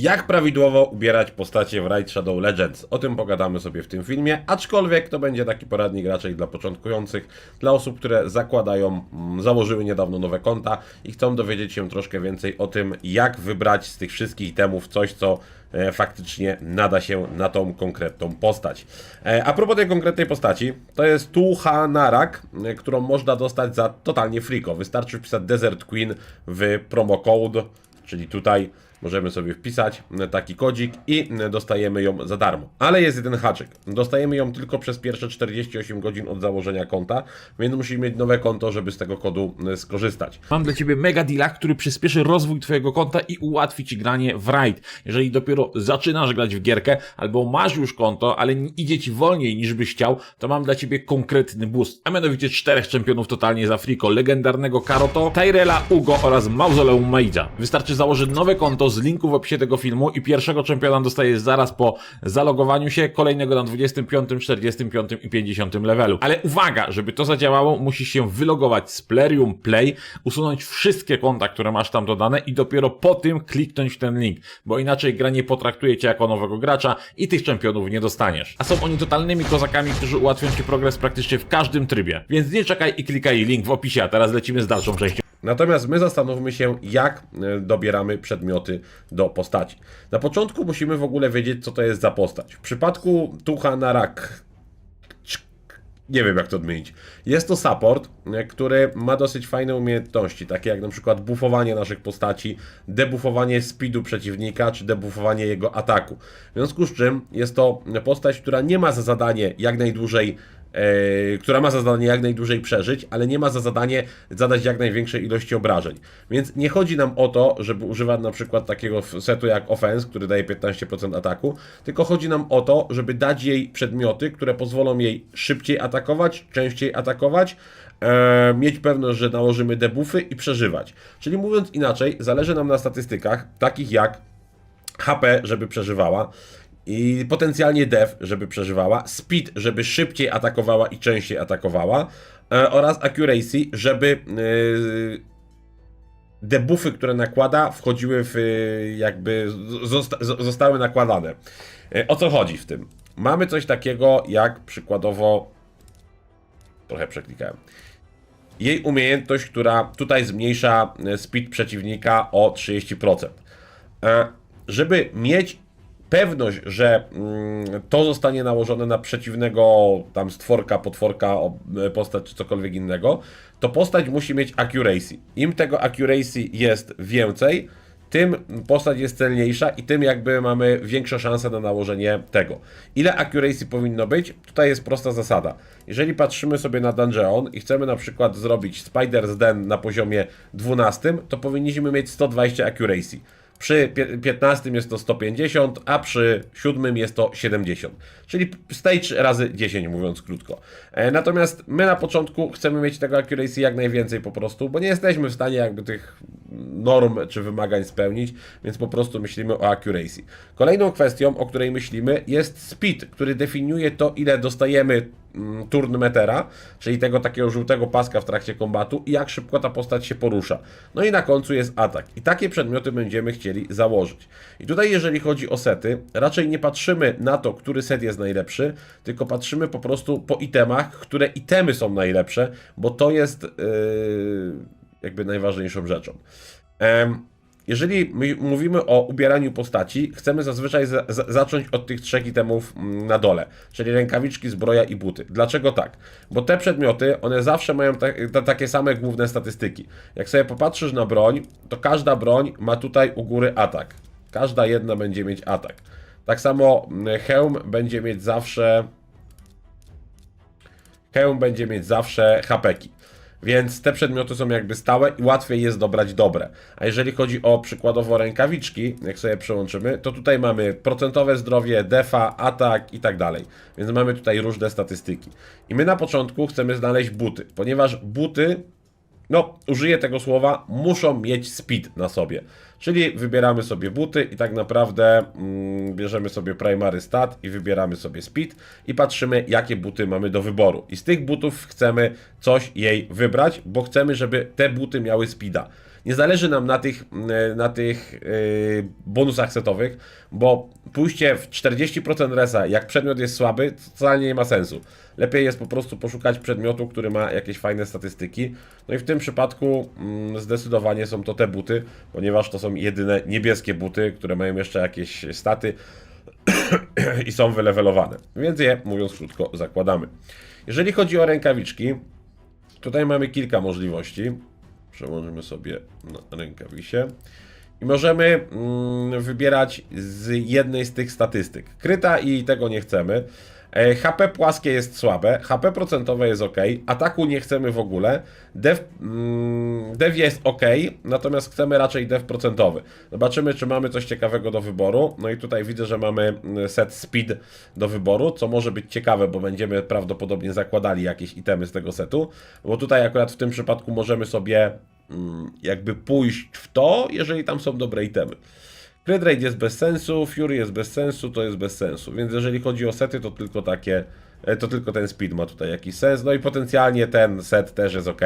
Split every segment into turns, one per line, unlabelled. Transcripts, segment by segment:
Jak prawidłowo ubierać postacie w Raid Shadow Legends? O tym pogadamy sobie w tym filmie, aczkolwiek to będzie taki poradnik raczej dla początkujących, dla osób, które zakładają, mm, założyły niedawno nowe konta i chcą dowiedzieć się troszkę więcej o tym, jak wybrać z tych wszystkich itemów coś, co e, faktycznie nada się na tą konkretną postać. E, A propos tej konkretnej postaci, to jest Tucha Narak, e, którą można dostać za totalnie friko. Wystarczy wpisać Desert Queen w promo code, czyli tutaj możemy sobie wpisać taki kodzik i dostajemy ją za darmo. Ale jest jeden haczyk. Dostajemy ją tylko przez pierwsze 48 godzin od założenia konta, więc musimy mieć nowe konto, żeby z tego kodu e, skorzystać.
Mam dla Ciebie mega deala, który przyspieszy rozwój Twojego konta i ułatwi Ci granie w raid. Jeżeli dopiero zaczynasz grać w gierkę, albo masz już konto, ale idzie Ci wolniej niż byś chciał, to mam dla Ciebie konkretny boost. A mianowicie czterech czempionów totalnie z Afriko, legendarnego Karoto, Tyrella, Ugo oraz Mausoleum Maidza. Wystarczy założyć nowe konto z linku w opisie tego filmu i pierwszego czempiona dostajesz zaraz po zalogowaniu się, kolejnego na 25, 45 i 50 levelu. Ale uwaga, żeby to zadziałało, musisz się wylogować z Plerium Play, usunąć wszystkie konta, które masz tam dodane i dopiero po tym kliknąć ten link, bo inaczej gra nie potraktuje cię jako nowego gracza i tych czempionów nie dostaniesz. A są oni totalnymi kozakami, którzy ułatwią ci progres praktycznie w każdym trybie. Więc nie czekaj i klikaj link w opisie, a teraz lecimy z dalszą częścią.
Natomiast my zastanówmy się, jak e, dobieramy przedmioty do postaci. Na początku musimy w ogóle wiedzieć, co to jest za postać. W przypadku Tucha Narak, nie wiem jak to odmienić, jest to support, e, który ma dosyć fajne umiejętności, takie jak na przykład buffowanie naszych postaci, debuffowanie speedu przeciwnika, czy debuffowanie jego ataku. W związku z czym jest to postać, która nie ma za zadanie jak najdłużej która ma za zadanie jak najdłużej przeżyć, ale nie ma za zadanie zadać jak największej ilości obrażeń. Więc nie chodzi nam o to, żeby używać na przykład takiego setu jak Offense, który daje 15% ataku, tylko chodzi nam o to, żeby dać jej przedmioty, które pozwolą jej szybciej atakować, częściej atakować, e, mieć pewność, że nałożymy debuffy i przeżywać. Czyli mówiąc inaczej, zależy nam na statystykach takich jak HP, żeby przeżywała. I potencjalnie def, żeby przeżywała, speed, żeby szybciej atakowała i częściej atakowała, e, oraz accuracy, żeby e, debuffy, które nakłada, wchodziły w e, jakby zosta zostały nakładane. E, O co chodzi w tym? Mamy coś takiego jak przykładowo trochę przeklikałem. Jej umiejętność, która tutaj zmniejsza e, speed przeciwnika o 30%. E, Żeby mieć pewność, że mm, to zostanie nałożone na przeciwnego tam stworka, potworka, e, postać czy cokolwiek innego, to postać musi mieć accuracy. Im tego accuracy jest więcej, tym postać jest celniejsza i tym jakby mamy większe szanse na nałożenie tego. Ile accuracy powinno być? Tutaj jest prosta zasada. Jeżeli patrzymy sobie na Dungeon i chcemy na przykład zrobić Spider's Den na poziomie 12, to powinniśmy mieć 120 accuracy. Przy pie- 15 jest to 150, a przy 7 jest to 70. Czyli stage razy 10, mówiąc krótko. E, Natomiast my na początku chcemy mieć tego accuracy jak najwięcej po prostu, bo nie jesteśmy w stanie jakby tych norm czy wymagań spełnić, więc po prostu myślimy o accuracy. Kolejną kwestią, o której myślimy, jest speed, który definiuje to, ile dostajemy turn metera, czyli tego takiego żółtego paska w trakcie kombatu i jak szybko ta postać się porusza. No i na końcu jest atak. I takie przedmioty będziemy chcieli założyć. I tutaj jeżeli chodzi o sety, raczej nie patrzymy na to, który set jest najlepszy, tylko patrzymy po prostu po itemach, które itemy są najlepsze, bo to jest yy, jakby najważniejszą rzeczą. Em, jeżeli my mówimy o ubieraniu postaci, chcemy zazwyczaj za, za, zacząć od tych trzech itemów mm, na dole, czyli rękawiczki, zbroja i buty. Dlaczego tak? Bo te przedmioty, one zawsze mają ta, takie same główne statystyki. Jak sobie popatrzysz na broń, to każda broń ma tutaj u góry atak. Każda jedna będzie mieć atak. Tak samo mm, hełm będzie mieć zawsze hełm będzie mieć zawsze hapeki. Więc te przedmioty są jakby stałe i łatwiej jest dobrać dobre. A jeżeli chodzi o przykładowo rękawiczki, jak sobie przełączymy, to tutaj mamy procentowe zdrowie, defa, atak i tak dalej. Więc mamy tutaj różne statystyki. I my na początku chcemy znaleźć buty, ponieważ buty no, użyję tego słowa, muszą mieć speed na sobie. Czyli wybieramy sobie buty i tak naprawdę mm, bierzemy sobie primary stat i wybieramy sobie speed i patrzymy, jakie buty mamy do wyboru. I z tych butów chcemy coś jej wybrać, bo chcemy, żeby te buty miały speeda. Nie zależy nam na tych, e, na tych e, bonusach setowych, bo pójście w 40% resa, jak przedmiot jest słaby, to wcale nie ma sensu. Lepiej jest po prostu poszukać przedmiotu, który ma jakieś fajne statystyki. No i w tym przypadku mm, zdecydowanie są to te buty, ponieważ to są jedyne niebieskie buty, które mają jeszcze jakieś staty i są wylewelowane. Więc je, mówiąc krótko, zakładamy. Jeżeli chodzi o rękawiczki, tutaj mamy kilka możliwości. Przełożymy sobie na rękawisie. I możemy mm, wybierać z jednej z tych statystyk. Kryta i tego nie chcemy. E, HP płaskie jest słabe, HP procentowe jest ok, ataku nie chcemy w ogóle, dev, mm, dev jest ok, natomiast chcemy raczej dev procentowy. Zobaczymy, czy mamy coś ciekawego do wyboru. No i tutaj widzę, że mamy mm, set speed do wyboru, co może być ciekawe, bo będziemy prawdopodobnie zakładali jakieś itemy z tego setu, bo tutaj akurat w tym przypadku możemy sobie mm, jakby pójść w to, jeżeli tam są dobre itemy. Crit rate jest bez sensu, Fury jest bez sensu, to jest bez sensu. Więc jeżeli chodzi o sety, to tylko takie, e, to tylko ten speed ma tutaj jakiś sens. No i potencjalnie ten set też jest ok,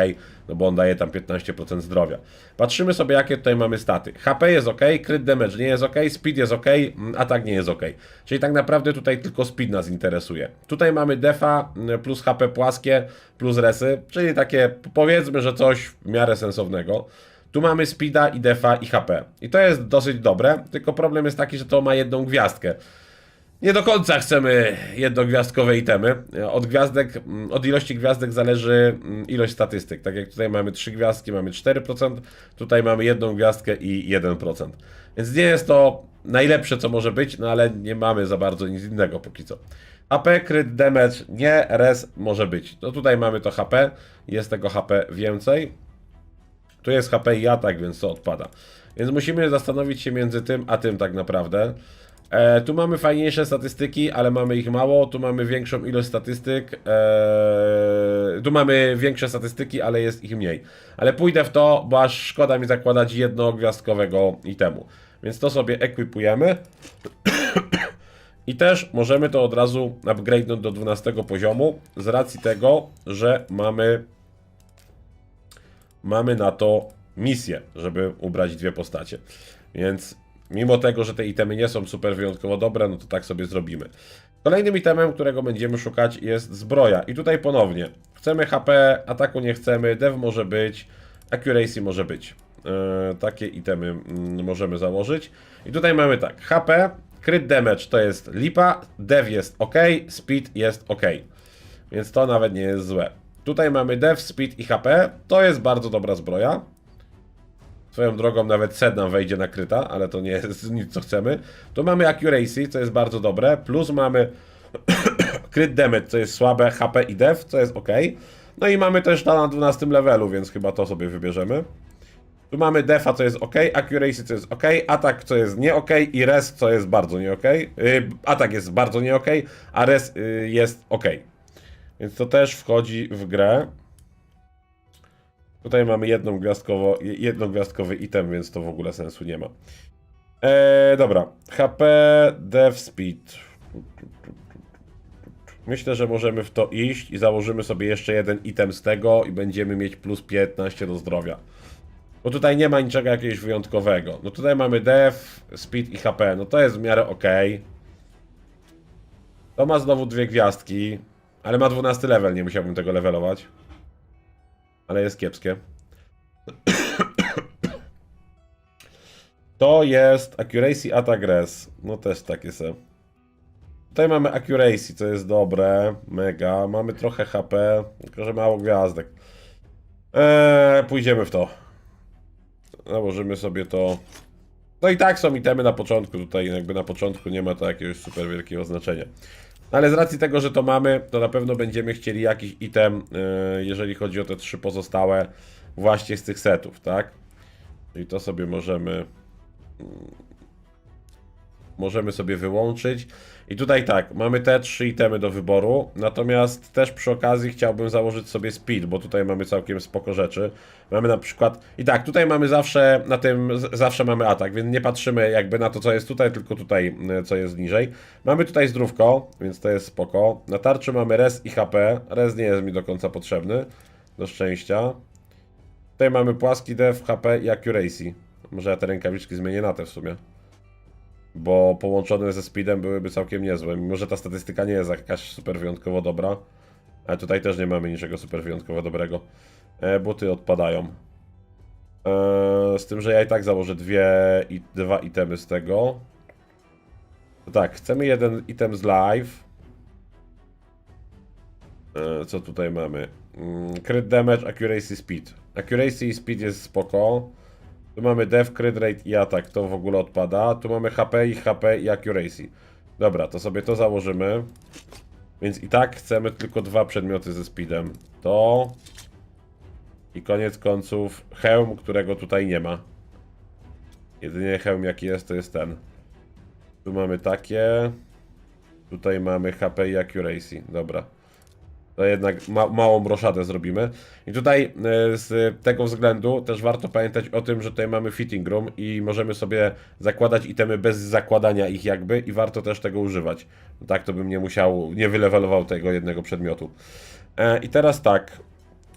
no bo on daje tam 15% zdrowia. Patrzymy sobie, jakie tutaj mamy staty. HP jest ok, crit damage nie jest ok, speed jest ok, mm, atak nie jest ok. Czyli tak naprawdę tutaj tylko speed nas interesuje. Tutaj mamy defa mm, plus HP płaskie plus resy, czyli takie powiedzmy, że coś w miarę sensownego. Tu mamy speeda i defa i HP. I to jest dosyć dobre, tylko problem jest taki, że to ma jedną gwiazdkę. Nie do końca chcemy jednogwiazdkowe itemy. Od gwiazdek, mm, od ilości gwiazdek zależy mm, ilość statystyk. Tak jak tutaj mamy 3 gwiazdki, mamy 4%, tutaj mamy jedną gwiazdkę i 1%. Więc nie jest to najlepsze, co może być, no ale nie mamy za bardzo nic innego póki co. HP, crit, damage, nie, res może być. No tutaj mamy to HP, jest tego HP więcej. Tu jest HP i atak, więc to odpada. Więc musimy zastanowić się między tym a tym tak naprawdę. E, tu mamy fajniejsze statystyki, ale mamy ich mało. Tu mamy większą ilość statystyk. E, tu mamy większe statystyki, ale jest ich mniej. Ale pójdę w to, bo aż szkoda mi zakładać jednogwiazdkowego itemu. Więc to sobie ekwipujemy. I też możemy to od razu upgrade'nąć do 12 poziomu z racji tego, że mamy mamy na to misję, żeby ubrać dwie postacie. Więc mimo tego, że te itemy nie są super wyjątkowo dobre, no to tak sobie zrobimy. Kolejnym itemem, którego będziemy szukać jest zbroja. I tutaj ponownie, chcemy HP, ataku nie chcemy, dev może być, accuracy może być. Eee, takie itemy mm, możemy założyć. I tutaj mamy tak, HP, crit damage to jest lipa, dev jest ok, speed jest ok. Więc to nawet nie jest złe. Tutaj mamy dev, speed i HP. To jest bardzo dobra zbroja. Swoją drogą nawet set nam wejdzie na kryta, ale to nie jest nic co chcemy. Tu mamy accuracy, co jest bardzo dobre. Plus mamy crit damage, co jest słabe, HP i dev, co jest ok. No i mamy też to na 12 levelu, więc chyba to sobie wybierzemy. Tu mamy defa, co jest ok, accuracy, co jest ok, atak, co jest nie ok i res, co jest bardzo nie ok. Yy, atak jest bardzo nie ok, a res yy, jest ok. Więc to też wchodzi w grę. Tutaj mamy jedną gwiazdkowo, jednogwiazdkowy item, więc to w ogóle sensu nie ma. Eee, dobra. HP, dev, speed. Myślę, że możemy w to iść i założymy sobie jeszcze jeden item z tego i będziemy mieć plus 15 do zdrowia. Bo tutaj nie ma niczego jakiegoś wyjątkowego. No tutaj mamy dev, speed i HP. No to jest w miarę ok. To ma znowu dwie gwiazdki. Ale ma 12 level, nie musiałbym tego levelować. Ale jest kiepskie. To jest Accuracy Attack Res. No też takie se. Tutaj mamy Accuracy, co jest dobre. Mega. Mamy trochę HP, tylko że mało gwiazdek. Eee, pójdziemy w to. Założymy sobie to. No i tak są itemy na początku. Tutaj jakby na początku nie ma to jakiegoś super wielkiego znaczenia. Ale z racji tego, że to mamy, to na pewno będziemy chcieli jakiś item, yy, jeżeli chodzi o te trzy pozostałe, właśnie z tych setów, tak? I to sobie możemy. mm, Możemy sobie wyłączyć. I tutaj tak, mamy te trzy itemy do wyboru, natomiast też przy okazji chciałbym założyć sobie speed, bo tutaj mamy całkiem spoko rzeczy. Mamy na przykład, i tak, tutaj mamy zawsze, na tym zawsze mamy atak, więc nie patrzymy jakby na to, co jest tutaj, tylko tutaj, y, co jest niżej. Mamy tutaj zdrówko, więc to jest spoko. Na tarczy mamy res i HP, res nie jest mi do końca potrzebny, do szczęścia. Tutaj mamy płaski def, HP i accuracy. Może ja te rękawiczki zmienię na te w sumie. Bo połączone ze speedem byłyby całkiem niezłe. Mimo, że ta statystyka nie jest jakaś super wyjątkowo dobra. Ale tutaj też nie mamy niczego super wyjątkowo dobrego. E, buty odpadają. E, z tym, że ja i tak założę dwie i dwa itemy z tego. Tak, chcemy jeden item z live. E, co tutaj mamy? Mm, Crit damage, accuracy, speed. Accuracy i speed jest spoko. Tu mamy def, crit rate i atak, to w ogóle odpada. Tu mamy HP i HP i accuracy. Dobra, to sobie to założymy. Więc i tak chcemy tylko dwa przedmioty ze speedem. To i koniec końców hełm, którego tutaj nie ma. Jedynie hełm jaki jest, to jest ten. Tu mamy takie. Tutaj mamy HP i accuracy. Dobra. To jednak ma małą roszadę zrobimy. I tutaj e, z tego względu też warto pamiętać o tym, że tutaj mamy fitting room i możemy sobie zakładać itemy bez zakładania ich jakby i warto też tego używać. Tak to bym nie musiał, nie wylewelował tego jednego przedmiotu. E, I teraz tak.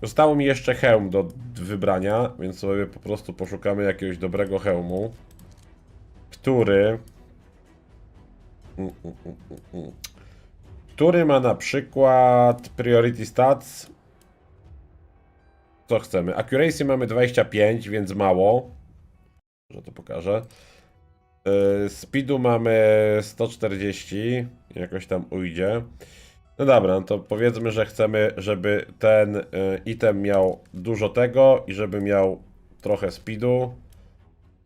Zostało mi jeszcze hełm do wybrania, więc sobie po prostu poszukamy jakiegoś dobrego hełmu, który... Mm, mm, mm, mm, mm. Który ma na przykład priority stats. Co chcemy? Accuracy mamy 25, więc mało. Że to pokażę. Yy, Speedu mamy 140. Jakoś tam ujdzie. No dobra, no to powiedzmy, że chcemy, żeby ten y, item miał dużo tego i żeby miał trochę speedu.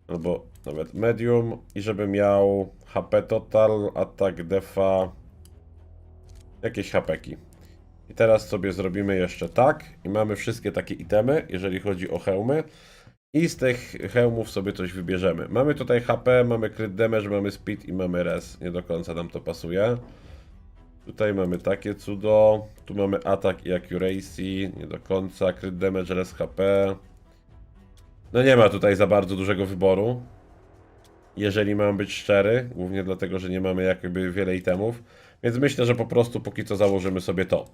Albo nawet medium. I żeby miał HP total, atak defa. Jakieś hapeki. I teraz sobie zrobimy jeszcze tak. I mamy wszystkie takie itemy, jeżeli chodzi o hełmy. I z tych hełmów sobie coś wybierzemy. Mamy tutaj HP, mamy crit damage, mamy speed i mamy res. Nie do końca nam to pasuje. Tutaj mamy takie cudo. Tu mamy atak i accuracy. Nie do końca. Crit damage, res HP. No nie ma tutaj za bardzo dużego wyboru. Jeżeli mam być szczery, głównie dlatego, że nie mamy jakby wiele itemów. Więc myślę, że po prostu póki co założymy sobie to.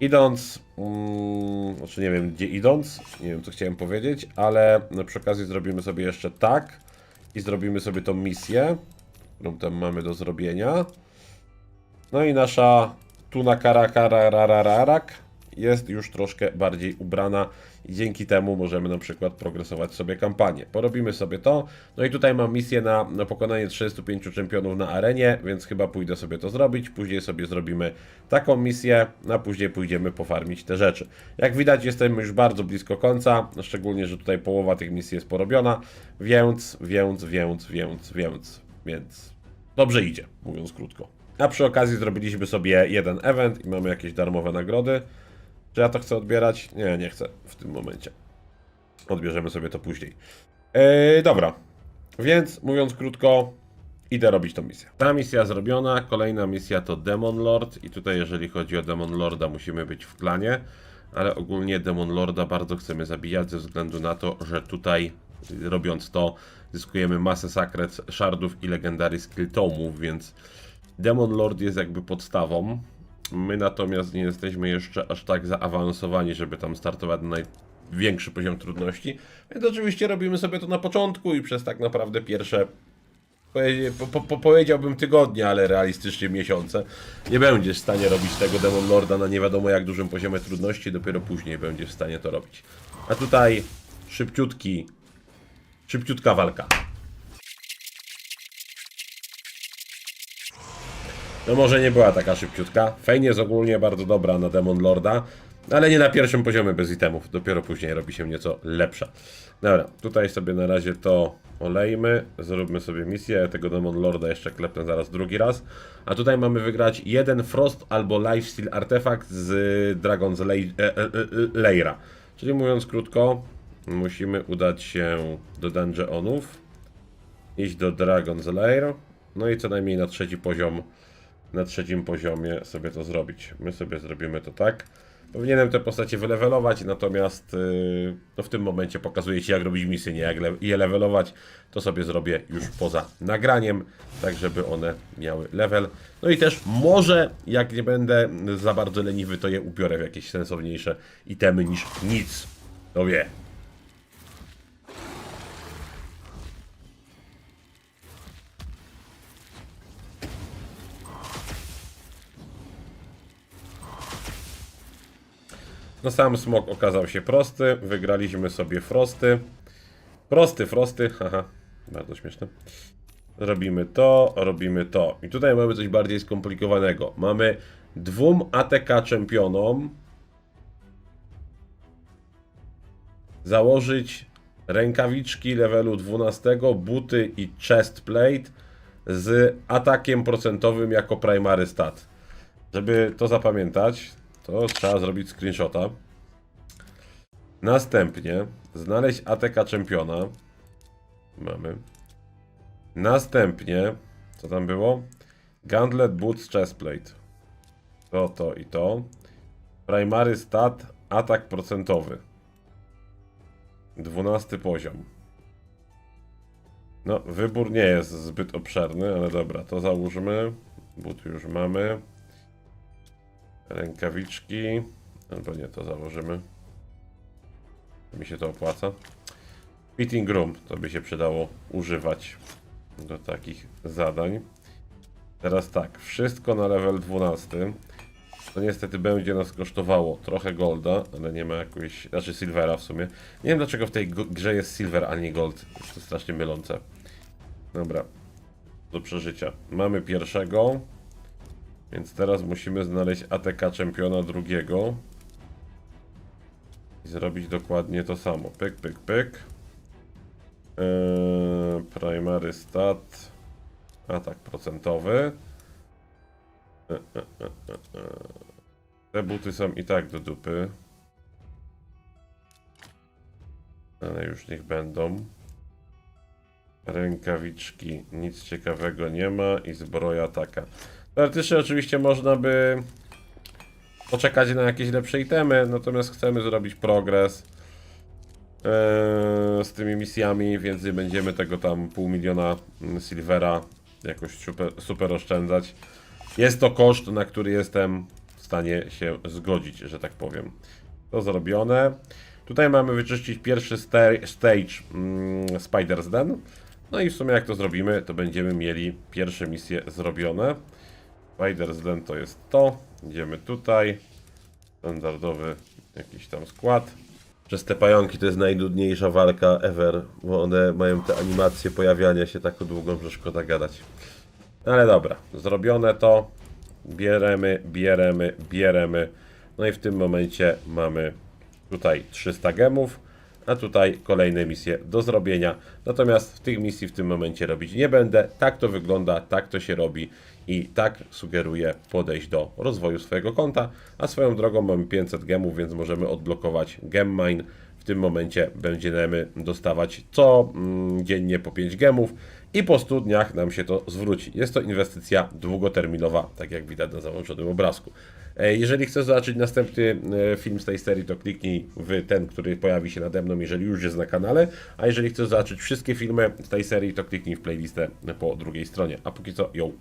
Idąc, mm, znaczy nie wiem gdzie idąc, nie wiem co chciałem powiedzieć, ale przy okazji zrobimy sobie jeszcze tak i zrobimy sobie tą misję, którą tam mamy do zrobienia. No i nasza tuna karakarararak jest już troszkę bardziej ubrana i dzięki temu możemy na przykład progresować sobie kampanię. Porobimy sobie to. No i tutaj mam misję na, na pokonanie 35 czempionów na arenie, więc chyba pójdę sobie to zrobić. Później sobie zrobimy taką misję, a później pójdziemy pofarmić te rzeczy. Jak widać jestem już bardzo blisko końca, szczególnie, że tutaj połowa tych misji jest porobiona, więc, więc, więc, więc, więc, więc dobrze idzie, mówiąc krótko. A przy okazji zrobiliśmy sobie jeden event i mamy jakieś darmowe nagrody. Czy ja to chcę odbierać? Nie, nie chcę w tym momencie. Odbierzemy sobie to później. Yy, dobra. Więc mówiąc krótko, idę robić tą misję. Ta misja zrobiona, kolejna misja to Demon Lord i tutaj jeżeli chodzi o Demon Lorda musimy być w klanie, ale ogólnie Demon Lorda bardzo chcemy zabijać ze względu na to, że tutaj robiąc to zyskujemy masę sakret, shardów i legendary skill tomów, więc Demon Lord jest jakby podstawą. My natomiast nie jesteśmy jeszcze aż tak zaawansowani, żeby tam startować na największy poziom trudności. Więc oczywiście robimy sobie to na początku i przez tak naprawdę pierwsze powie- po, po, po, powiedziałbym tygodnie, ale realistycznie miesiące. Nie będziesz w stanie robić tego Demon Lorda na nie wiadomo jak dużym poziomie trudności, dopiero później będziesz w stanie to robić. A tutaj szybciutki, szybciutka walka. No może nie była taka szybciutka. Fejn jest ogólnie bardzo dobra na Demon Lorda, ale nie na pierwszym poziomie bez itemów. Dopiero później robi się nieco lepsza. Dobra, tutaj sobie na razie to olejmy. Zróbmy sobie misję. Tego Demon Lorda jeszcze klepnę zaraz drugi raz. A tutaj mamy wygrać jeden Frost albo Lifesteal artefakt z Dragon's Lay- e, e, e, Laira. Czyli mówiąc krótko, musimy udać się do dungeonów. Iść do Dragon's Lair. No i co najmniej na trzeci poziom na trzecim poziomie sobie to zrobić. My sobie zrobimy to tak. Powinienem te postacie wylevelować, natomiast yy, no w tym momencie pokazuję Ci jak robić misje, nie jak je levelować. To sobie zrobię już poza nagraniem, tak żeby one miały level. No i też może, jak nie będę za bardzo leniwy, to je ubiorę w jakieś sensowniejsze itemy niż nic. To wie. No sam smok okazał się prosty, wygraliśmy sobie frosty. Prosty, frosty, haha, bardzo śmieszne. Robimy to, robimy to. I tutaj mamy coś bardziej skomplikowanego. Mamy dwóm ATK czempionom założyć rękawiczki levelu 12, buty i chest plate z atakiem procentowym jako primary stat. Żeby to zapamiętać, to trzeba zrobić screenshota. Następnie znaleźć ATK czempiona. Mamy. Następnie, co tam było? Gauntlet Boots Chestplate. To, to i to. Primary stat, atak procentowy. 12 poziom. No, wybór nie jest zbyt obszerny, ale dobra, to załóżmy. Buty już mamy. Rękawiczki. Albo nie, to założymy. Mi się to opłaca. Fitting room to by się przydało używać do takich zadań. Teraz tak, wszystko na level 12. To niestety będzie nas kosztowało trochę golda, ale nie ma jakoś, znaczy silvera w sumie. Nie wiem dlaczego w tej grze jest silver, a nie gold. Jest to strasznie mylące. Dobra, do przeżycia. Mamy pierwszego, więc teraz musimy znaleźć ATK czempiona drugiego. I zrobić dokładnie to samo. Pyk, pyk, pyk. Eee, primary stat. Atak procentowy. E, e. Te buty są i tak do dupy. Ale już niech będą. Rękawiczki, nic ciekawego nie ma i zbroja taka. Teoretycznie oczywiście można by poczekać na jakieś lepsze itemy, natomiast chcemy zrobić progres eee, z tymi misjami, więc nie będziemy tego tam pół miliona mm, silvera jakoś super, super oszczędzać. Jest to koszt, na który jestem w stanie się zgodzić, że tak powiem. To zrobione. Tutaj mamy wyczyścić pierwszy sta- stage mm, Spider's Den. No i w sumie jak to zrobimy, to będziemy mieli pierwsze misje zrobione. Spider's Den to jest to. Idziemy tutaj. Standardowy jakiś tam skład. Przez te pająki to jest najnudniejsza walka ever, bo one mają te animacje pojawiania się taką długą, że szkoda gadać. Ale dobra, zrobione to. Bieremy, bieremy, bieremy. No i w tym momencie mamy tutaj 300 gemów, a tutaj kolejne misje do zrobienia. Natomiast w tych misji w tym momencie robić nie będę. Tak to wygląda, tak to się robi i tak sugeruję podejść do rozwoju swojego konta. A swoją drogą mamy 500 gemów, więc możemy odblokować gem mine. W tym momencie będziemy dostawać co mm, dziennie po 5 gemów i po 100 dniach nam się to zwróci. Jest to inwestycja długoterminowa, tak jak widać na załączonym obrazku. E, Jeżeli chcesz zobaczyć następny e, film z tej serii, to kliknij w ten, który pojawi się nade mną, jeżeli już jest na kanale. A jeżeli chcesz zobaczyć wszystkie filmy z tej serii, to kliknij w playlistę po drugiej stronie. A póki co, ją.